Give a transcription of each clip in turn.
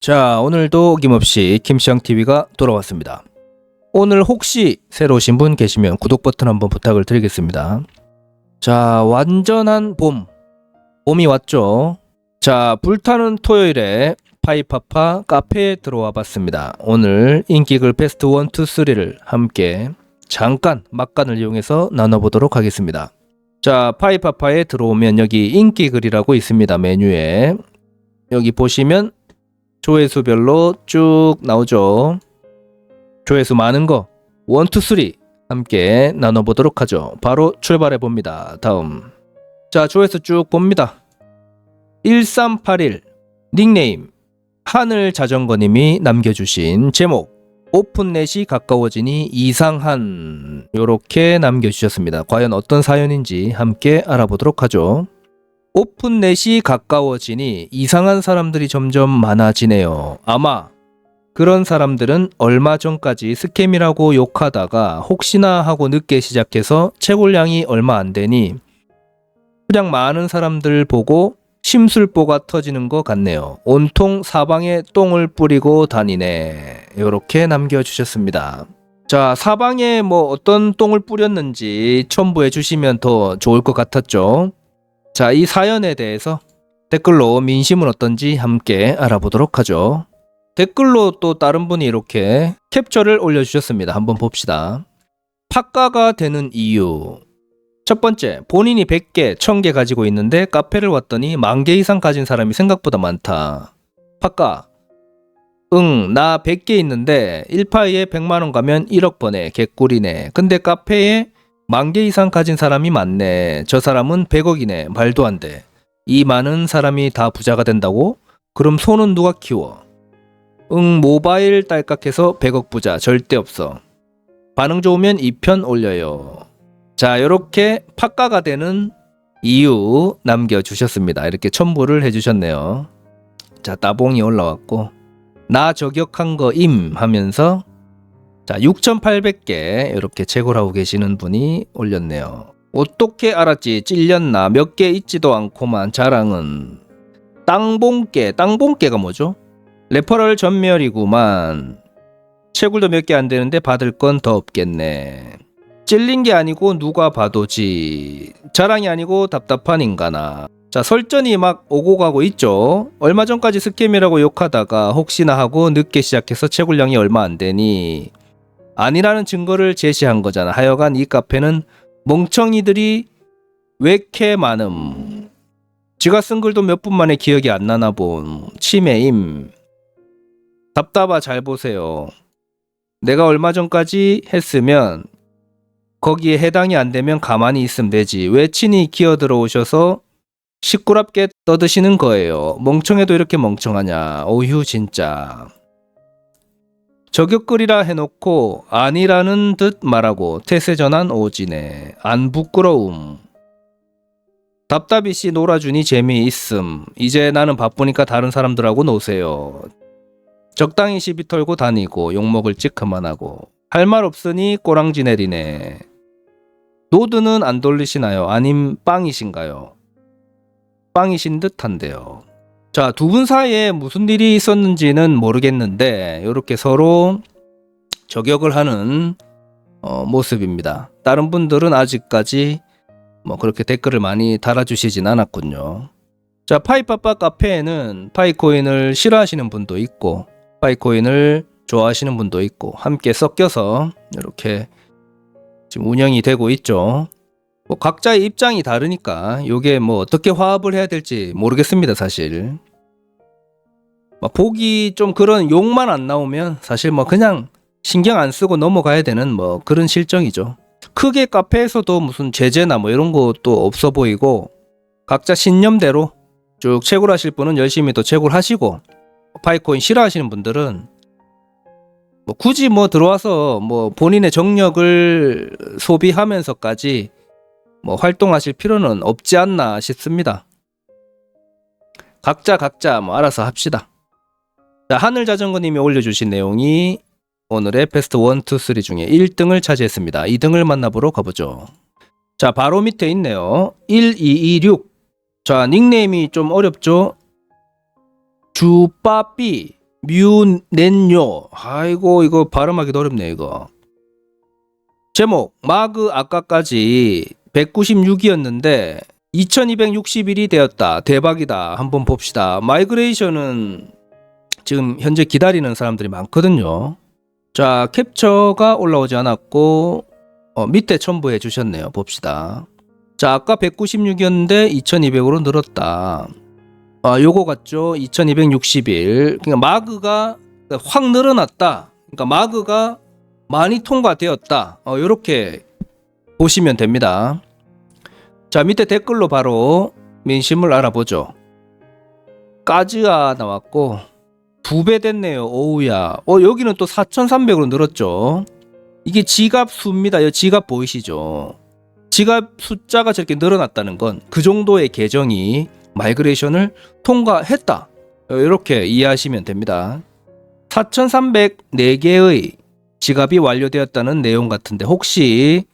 자, 오늘도 어김없이 김시영TV가 돌아왔습니다. 오늘 혹시 새로 오신 분 계시면 구독 버튼 한번 부탁을 드리겠습니다. 자, 완전한 봄. 봄이 왔죠? 자, 불타는 토요일에 파이파파 카페에 들어와 봤습니다. 오늘 인기글 베스트 1, 2, 3를 함께 잠깐 막간을 이용해서 나눠보도록 하겠습니다. 자, 파이파파에 들어오면 여기 인기 글이라고 있습니다. 메뉴에. 여기 보시면 조회수별로 쭉 나오죠. 조회수 많은 거 1, 2, 3 함께 나눠보도록 하죠. 바로 출발해 봅니다. 다음 자 조회수 쭉 봅니다. 1381 닉네임 하늘 자전거님이 남겨주신 제목 오픈넷이 가까워지니 이상한 요렇게 남겨주셨습니다. 과연 어떤 사연인지 함께 알아보도록 하죠. 오픈넷이 가까워지니 이상한 사람들이 점점 많아지네요. 아마 그런 사람들은 얼마 전까지 스캠이라고 욕하다가 혹시나 하고 늦게 시작해서 채굴량이 얼마 안 되니 그냥 많은 사람들 보고 심술보가 터지는 것 같네요. 온통 사방에 똥을 뿌리고 다니네. 이렇게 남겨주셨습니다. 자, 사방에 뭐 어떤 똥을 뿌렸는지 첨부해 주시면 더 좋을 것 같았죠. 자, 이 사연에 대해서 댓글로 민심은 어떤지 함께 알아보도록 하죠. 댓글로 또 다른 분이 이렇게 캡처를 올려주셨습니다. 한번 봅시다. 팟가가 되는 이유. 첫 번째, 본인이 100개, 1000개 가지고 있는데 카페를 왔더니 만 개 이상 가진 사람이 생각보다 많다. 팟가. 응, 나 100개 있는데 1파이에 100만원 가면 1억 번에 개꿀이네. 근데 카페에 만 개 이상 가진 사람이 많네. 저 사람은 100억이네. 말도 안 돼. 이 많은 사람이 다 부자가 된다고? 그럼 손은 누가 키워? 응, 모바일 딸깍해서 100억 부자 절대 없어. 반응 좋으면 2편 올려요. 자, 이렇게 팟가가 되는 이유 남겨주셨습니다. 이렇게 첨부를 해주셨네요. 자, 따봉이 올라왔고, 나 저격한 거 임 하면서 자, 6,800개 이렇게 채굴 하고 계시는 분이 올렸네요. 어떻게 알았지? 찔렸나? 몇 개 있지도 않고만 자랑은 땅봉깨, 땅봉깨가 뭐죠? 레퍼럴 전멸이구만. 채굴도 몇 개 안 되는데 받을 건 더 없겠네. 찔린 게 아니고 누가 봐도지. 자랑이 아니고 답답한 인간아. 자, 설전이 막 오고 가고 있죠. 얼마 전까지 스캠이라고 욕하다가 혹시나 하고 늦게 시작해서 채굴량이 얼마 안 되니 아니라는 증거를 제시한 거잖아. 하여간 이 카페는 멍청이들이 왜 이렇게 많음. 지가 쓴 글도 몇 분 만에 기억이 안 나나 본 치매임. 답답아 잘 보세요. 내가 얼마 전까지 했으면 거기에 해당이 안 되면 가만히 있으면 되지. 왜 친히 기어 들어오셔서 시끄럽게 떠드시는 거예요. 멍청해도 이렇게 멍청하냐. 오휴 진짜. 저격글이라 해놓고 아니라는 듯 말하고 태세 전환 오지네. 안 부끄러움. 답답이 씨 놀아주니 재미있음. 이제 나는 바쁘니까 다른 사람들하고 노세요. 적당히 시비 털고 다니고 욕먹을 찍 그만하고 할 말 없으니 꼬랑지 내리네. 노드는 안 돌리시나요? 아님 빵이신가요? 빵이신 듯한데요. 자, 두 분 사이에 무슨 일이 있었는지는 모르겠는데 이렇게 서로 저격을 하는 어, 모습입니다. 다른 분들은 아직까지 뭐 그렇게 댓글을 많이 달아주시진 않았군요. 자, 파이빠빠 카페에는 파이코인을 싫어하시는 분도 있고 파이코인을 좋아하시는 분도 있고 함께 섞여서 이렇게 지금 운영이 되고 있죠. 뭐 각자의 입장이 다르니까 요게 뭐 어떻게 화합을 해야 될지 모르겠습니다, 사실. 뭐 보기 좀 그런 욕만 안 나오면 사실 뭐 그냥 신경 안 쓰고 넘어가야 되는 뭐 그런 실정이죠. 크게 카페에서도 무슨 제재나 뭐 이런 것도 없어 보이고 각자 신념대로 쭉 채굴하실 분은 열심히 또 채굴하시고 파이코인 싫어하시는 분들은 뭐 굳이 뭐 들어와서 뭐 본인의 정력을 소비하면서까지 뭐 활동하실 필요는 없지 않나 싶습니다. 각자 각자 뭐 알아서 합시다. 자, 하늘 자전거님이 올려주신 내용이 오늘의 베스트 1, 2, 3 중에 1등을 차지했습니다. 2등을 만나보러 가보죠. 자, 바로 밑에 있네요. 1226. 자, 닉네임이 좀 어렵죠? 주빠삐 뮤넨요. 아이고, 이거 발음하기도 어렵네, 이거. 제목, 마그 아까까지 196이었는데 2261이 되었다. 대박이다. 한번 봅시다. 마이그레이션은 지금 현재 기다리는 사람들이 많거든요. 자, 캡처가 올라오지 않았고 어, 밑에 첨부해 주셨네요. 봅시다. 자, 아까 196이었는데 2200으로 늘었다. 아, 요거 같죠? 2261. 그러니까 마그가 확 늘어났다. 그러니까 마그가 많이 통과되었다. 어, 요렇게 보시면 됩니다. 자, 밑에 댓글로 바로 민심을 알아보죠. 까즈아 나왔고 두 배 됐네요. 오우야. 어, 여기는 또 4,300으로 늘었죠. 이게 지갑 수입니다. 이 지갑 보이시죠? 지갑 숫자가 저렇게 늘어났다는 건 그 정도의 계정이 마이그레이션을 통과했다. 어, 이렇게 이해하시면 됩니다. 4,304개의 지갑이 완료되었다는 내용 같은데 혹시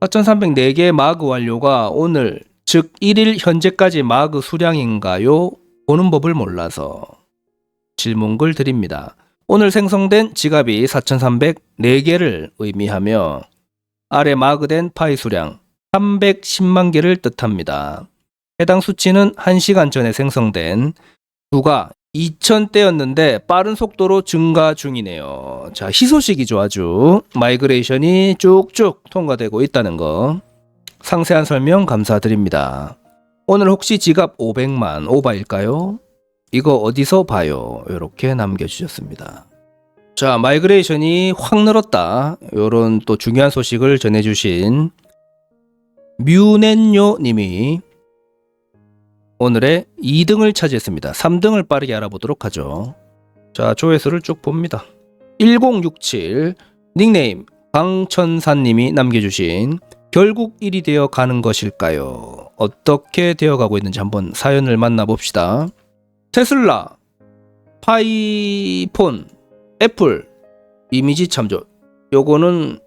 4,304개의 마그 완료가 오늘 즉 1일 현재까지 마그 수량인가요? 보는 법을 몰라서 질문글 드립니다. 오늘 생성된 지갑이 4,304개를 의미하며 아래 마그된 파이 수량 310만 개를 뜻합니다. 해당 수치는 1시간 전에 생성된 수가 2,000대였는데 빠른 속도로 증가 중이네요. 자, 희소식이죠, 아주. 마이그레이션이 쭉쭉 통과되고 있다는 거. 상세한 설명 감사드립니다. 오늘 혹시 지갑 500만 오바일까요? 이거 어디서 봐요? 이렇게 남겨주셨습니다. 자, 마이그레이션이 확 늘었다. 요런 또 중요한 소식을 전해주신 뮤넨요 님이 오늘의 2등을 차지했습니다. 3등을 빠르게 알아보도록 하죠. 자, 조회수를 쭉 봅니다. 1067 닉네임 강천산 님이 남겨주신 결국 1이 되어 가는 것일까요? 어떻게 되어 가고 있는지 한번 사연을 만나봅시다. 테슬라, 파이폰, 애플, 이미지 참조. 요거는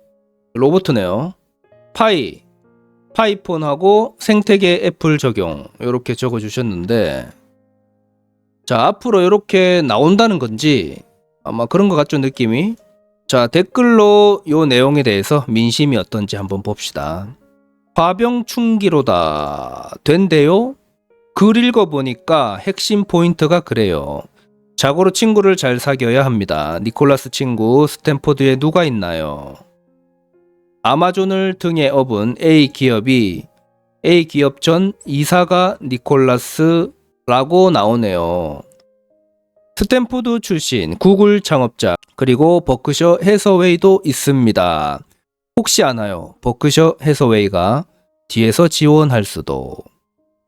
로봇네요. 파이, 파이폰하고 생태계 애플 적용 이렇게 적어 주셨는데 자 앞으로 이렇게 나온다는 건지 아마 그런 것 같죠 느낌이? 자 댓글로 요 내용에 대해서 민심이 어떤지 한번 봅시다. 화병 충기로다. 된대요? 글 읽어보니까 핵심 포인트가 그래요. 자고로 친구를 잘 사귀어야 합니다. 니콜라스 친구 스탠포드에 누가 있나요 아마존을 등에 업은 A 기업이 A 기업 전 이사가 니콜라스라고 나오네요. 스탠포드 출신 구글 창업자 그리고 버크셔 해서웨이도 있습니다. 혹시 아나요? 버크셔 해서웨이가 뒤에서 지원할 수도.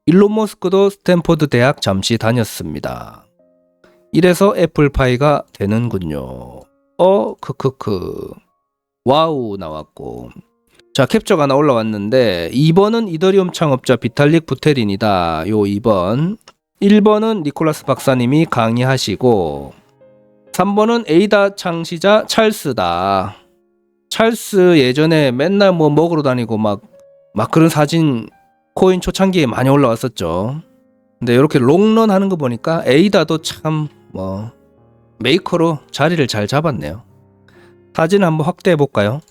일론 머스크도 스탠포드 대학 잠시 다녔습니다. 이래서 애플파이가 되는군요. 어, 크크크. 와우 나왔고. 자 캡처가 하나 올라왔는데 2번은 이더리움 창업자 비탈릭 부테린이다. 요 2번. 1번은 니콜라스 박사님이 강의하시고 3번은 에이다 창시자 찰스다. 찰스 예전에 맨날 뭐 먹으러 다니고 막 막 그런 사진 코인 초창기에 많이 올라왔었죠. 근데 이렇게 롱런 하는 거 보니까 에이다도 참 뭐 메이커로 자리를 잘 잡았네요 사진 한번 확대해 볼까요?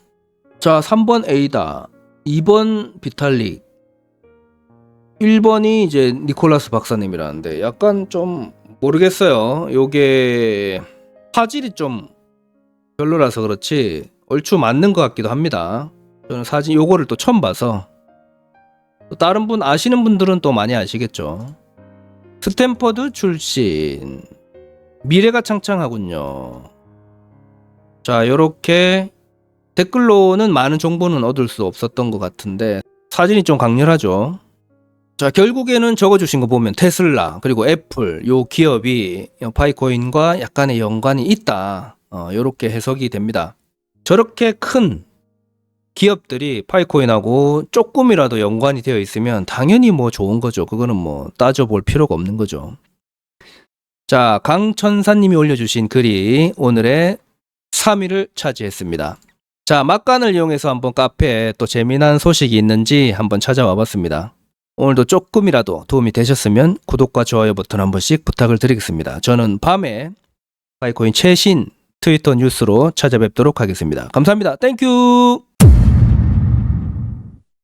자, 3번 A다. 2번 비탈릭. 1번이 이제 니콜라스 박사님이라는데 약간 좀 모르겠어요. 요게 화질이 좀 별로라서 그렇지 얼추 맞는 것 같기도 합니다. 저는 사진 요거를 또 처음 봐서 또 다른 분 아시는 분들은 또 많이 아시겠죠. 스탠퍼드 출신 미래가 창창하군요. 자, 요렇게 댓글로는 많은 정보는 얻을 수 없었던 것 같은데 사진이 좀 강렬하죠. 자, 결국에는 적어주신 거 보면 테슬라 그리고 애플 요 기업이 파이코인과 약간의 연관이 있다. 어, 요렇게 해석이 됩니다. 저렇게 큰 기업들이 파이코인하고 조금이라도 연관이 되어 있으면 당연히 뭐 좋은 거죠. 그거는 뭐 따져볼 필요가 없는 거죠. 자, 강천사님이 올려주신 글이 오늘의 3위를 차지했습니다. 자, 막간을 이용해서 한번 카페에 또 재미난 소식이 있는지 한번 찾아와 봤습니다. 오늘도 조금이라도 도움이 되셨으면 구독과 좋아요 버튼 한 번씩 부탁을 드리겠습니다. 저는 밤에 바이코인 최신 트위터 뉴스로 찾아뵙도록 하겠습니다. 감사합니다. 땡큐!